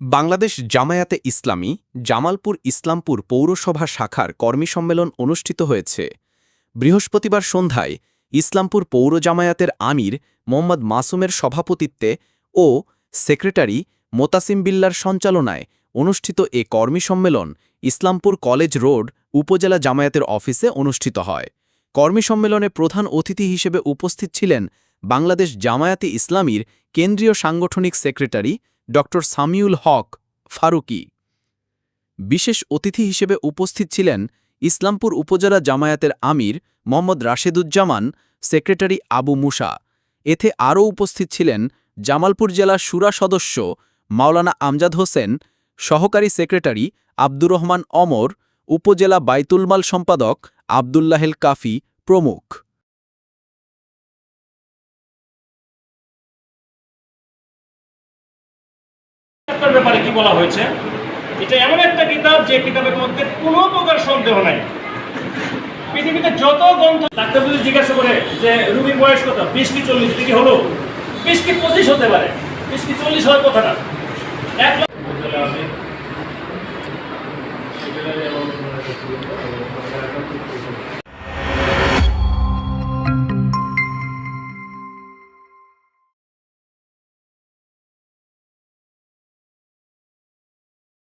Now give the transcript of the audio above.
বাংলাদেশ জামায়াতে ইসলামী জামালপুর ইসলামপুর পৌরসভা শাখার কর্মী সম্মেলন অনুষ্ঠিত হয়েছে। বৃহস্পতিবার সন্ধ্যায় ইসলামপুর পৌর জামায়াতের আমির মোহাম্মদ মাসুমের সভাপতিত্বে ও সেক্রেটারি মোতাসিম বিল্লার সঞ্চালনায় অনুষ্ঠিত এ কর্মী সম্মেলন ইসলামপুর কলেজ রোড উপজেলা জামায়াতের অফিসে অনুষ্ঠিত হয়। কর্মী সম্মেলনে প্রধান অতিথি হিসেবে উপস্থিত ছিলেন বাংলাদেশ জামায়াতে ইসলামীর কেন্দ্রীয় সাংগঠনিক সেক্রেটারি ড সামিউল হক ফারুকি। বিশেষ অতিথি হিসেবে উপস্থিত ছিলেন ইসলামপুর উপজেলা জামায়াতের আমির মোহাম্মদ রাশেদুজ্জামান, সেক্রেটারি আবু মুসা। এতে আরও উপস্থিত ছিলেন জামালপুর জেলা সুরা সদস্য মাওলানা আমজাদ হোসেন, সহকারী সেক্রেটারি আব্দুর রহমান অমর, উপজেলা বাইতুলমাল সম্পাদক আবদুল্লাহেল কাফি প্রমুখ। কিতাবের ব্যাপারে কি বলা হয়েছে? এটা এমন একটা কিতাব যে কিতাবের মধ্যে কোনো প্রকার সন্দেহ নাই। পৃথিবীতে যত গ্রন্থ ডাক্তার যদি জিজ্ঞাসা করে যে রুগীর বয়স কত? বিশ কি চল্লিশ দিকে হলো? বিশ কি পঁচিশ হতে পারে? বিশ কি চল্লিশ হওয়ার কথা না। এক লাখ